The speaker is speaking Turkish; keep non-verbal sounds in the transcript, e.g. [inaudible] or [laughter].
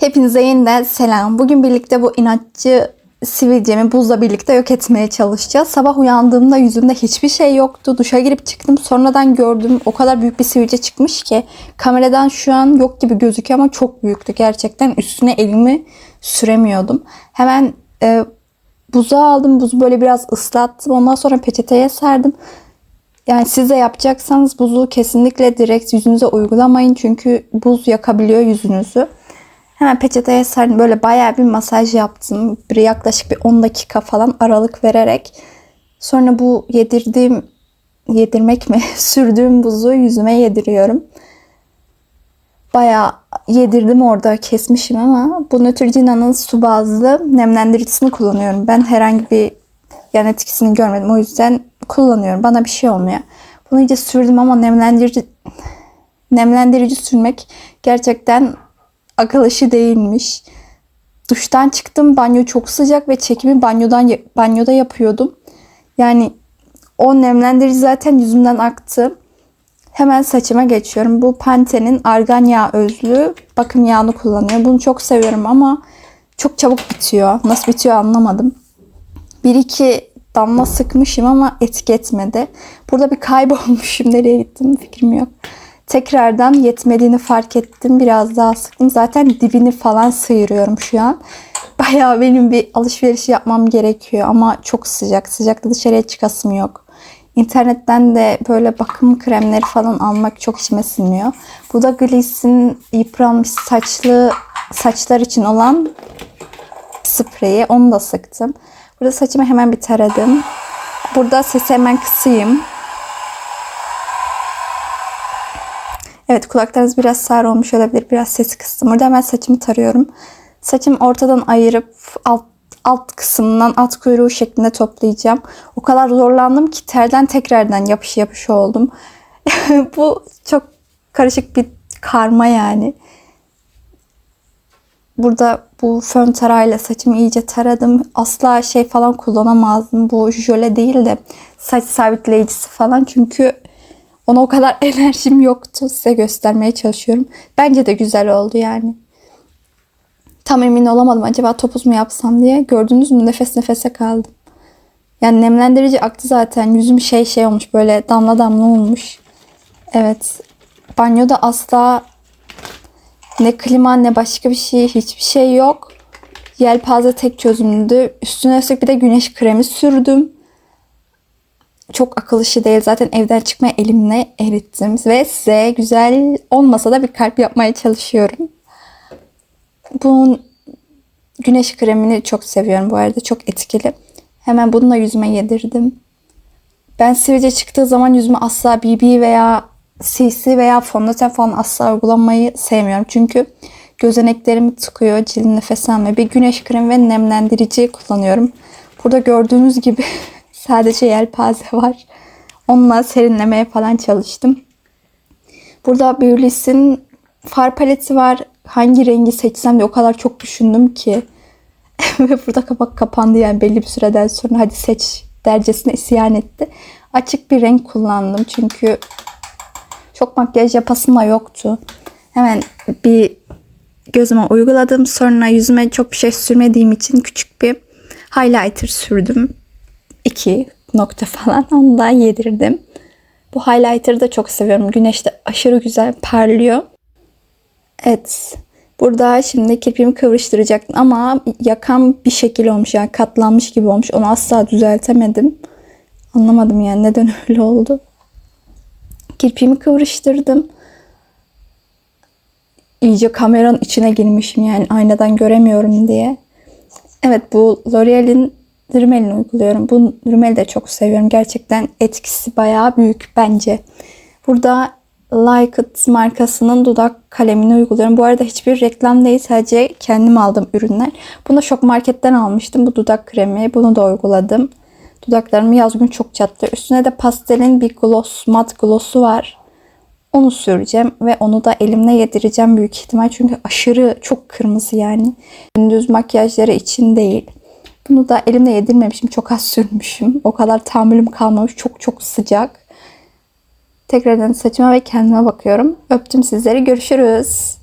Hepinize yeniden selam. Bugün birlikte bu inatçı sivilcemi buzla birlikte yok etmeye çalışacağız. Sabah uyandığımda yüzümde hiçbir şey yoktu. Duşa girip çıktım. Sonradan gördüm. O kadar büyük bir sivilce çıkmış ki. Kameradan şu an yok gibi gözüküyor ama çok büyüktü gerçekten. Üstüne elimi süremiyordum. Hemen e, buza aldım. Buzu böyle biraz ıslattım. Ondan sonra peçeteye serdim. Yani siz de yapacaksanız buzu kesinlikle direkt yüzünüze uygulamayın. Çünkü buz yakabiliyor yüzünüzü. Hemen peçeteye serdim. Böyle bayağı bir masaj yaptım. Bir yaklaşık bir 10 dakika falan aralık vererek. Sonra bu yedirdiğim, yedirmek mi? [laughs] Sürdüğüm buzu yüzüme yediriyorum. Bayağı yedirdim orada kesmişim ama bu Neutrogena'nın su bazlı nemlendiricisini kullanıyorum. Ben herhangi bir yan etkisini görmedim. O yüzden kullanıyorum. Bana bir şey olmuyor. Bunu iyice sürdüm ama nemlendirici nemlendirici sürmek gerçekten akıl işi değilmiş. Duştan çıktım. Banyo çok sıcak ve çekimi banyodan banyoda yapıyordum. Yani o nemlendirici zaten yüzümden aktı. Hemen saçıma geçiyorum. Bu Pantene'in argan yağı özlü bakım yağını kullanıyor. Bunu çok seviyorum ama çok çabuk bitiyor. Nasıl bitiyor anlamadım. Bir iki damla sıkmışım ama etki etmedi. Burada bir kaybolmuşum. [laughs] Nereye gittim fikrim yok. Tekrardan yetmediğini fark ettim. Biraz daha sıktım. Zaten dibini falan sıyırıyorum şu an. [laughs] Bayağı benim bir alışveriş yapmam gerekiyor ama çok sıcak. Sıcakta dışarıya çıkasım yok. İnternetten de böyle bakım kremleri falan almak çok içime sinmiyor. Bu da Gliss'in yıpranmış saçlı saçlar için olan spreyi. Onu da sıktım. Burada saçımı hemen bir taradım. Burada sesi hemen kısayım. Evet kulaklarınız biraz sağır olmuş olabilir. Biraz sesi kıstım. Burada hemen saçımı tarıyorum. Saçımı ortadan ayırıp alt, alt kısmından alt kuyruğu şeklinde toplayacağım. O kadar zorlandım ki terden tekrardan yapış yapış oldum. [laughs] Bu çok karışık bir karma yani. Burada bu fön tarayla saçımı iyice taradım. Asla şey falan kullanamazdım. Bu jöle değil de saç sabitleyicisi falan. Çünkü ona o kadar [laughs] enerjim yoktu. Size göstermeye çalışıyorum. Bence de güzel oldu yani. Tam emin olamadım. Acaba topuz mu yapsam diye. Gördünüz mü? Nefes nefese kaldım. Yani nemlendirici aktı zaten. Yüzüm şey şey olmuş. Böyle damla damla olmuş. Evet. Banyoda asla ne klima ne başka bir şey. Hiçbir şey yok. Yelpaze tek çözümlüydü. Üstüne üstlük bir de güneş kremi sürdüm çok akıl işi değil. Zaten evden çıkmaya elimle erittim. Ve size güzel olmasa da bir kalp yapmaya çalışıyorum. Bu güneş kremini çok seviyorum bu arada. Çok etkili. Hemen bununla yüzüme yedirdim. Ben sivilce çıktığı zaman yüzüme asla BB veya CC veya fondöten falan asla uygulamayı sevmiyorum. Çünkü gözeneklerimi tıkıyor, cildim nefes almıyor. Bir güneş kremi ve nemlendirici kullanıyorum. Burada gördüğünüz gibi [laughs] Sadece yelpaze [laughs] var. Onunla serinlemeye falan çalıştım. Burada Beauty's'in far paleti var. Hangi rengi seçsem de o kadar çok düşündüm ki. [laughs] Ve burada kapak kapandı yani belli bir süreden sonra hadi seç dercesine isyan etti. Açık bir renk kullandım çünkü çok makyaj yapasım da yoktu. Hemen bir gözüme uyguladım. Sonra yüzüme çok bir şey sürmediğim için küçük bir highlighter sürdüm. 2 nokta falan [laughs] onu da yedirdim. Bu highlighter'ı da çok seviyorum. Güneşte aşırı güzel parlıyor. Evet. Burada şimdi kirpiğimi kıvrıştıracaktım ama yakan bir şekil olmuş yani katlanmış gibi olmuş. Onu asla düzeltemedim. Anlamadım yani neden [laughs] öyle oldu. Kirpiğimi kıvrıştırdım. İyice kameranın içine girmişim yani aynadan göremiyorum diye. Evet bu L'Oreal'in Rimel'ini uyguluyorum. Bu Rimel'i de çok seviyorum. Gerçekten etkisi bayağı büyük bence. Burada Like It markasının dudak kalemini uyguluyorum. Bu arada hiçbir reklam değil. Sadece kendim aldım ürünler. Bunu da Şok Market'ten almıştım. Bu dudak kremi. Bunu da uyguladım. Dudaklarımı yaz gün çok çatlıyor. Üstüne de pastelin bir gloss, mat glossu var. Onu süreceğim ve onu da elimle yedireceğim büyük ihtimal. Çünkü aşırı çok kırmızı yani. Gündüz makyajları için değil. Bunu da elimle yedirmemişim. Çok az sürmüşüm. O kadar tahammülüm kalmamış. Çok çok sıcak. Tekrardan saçıma ve kendime bakıyorum. Öptüm sizleri. Görüşürüz.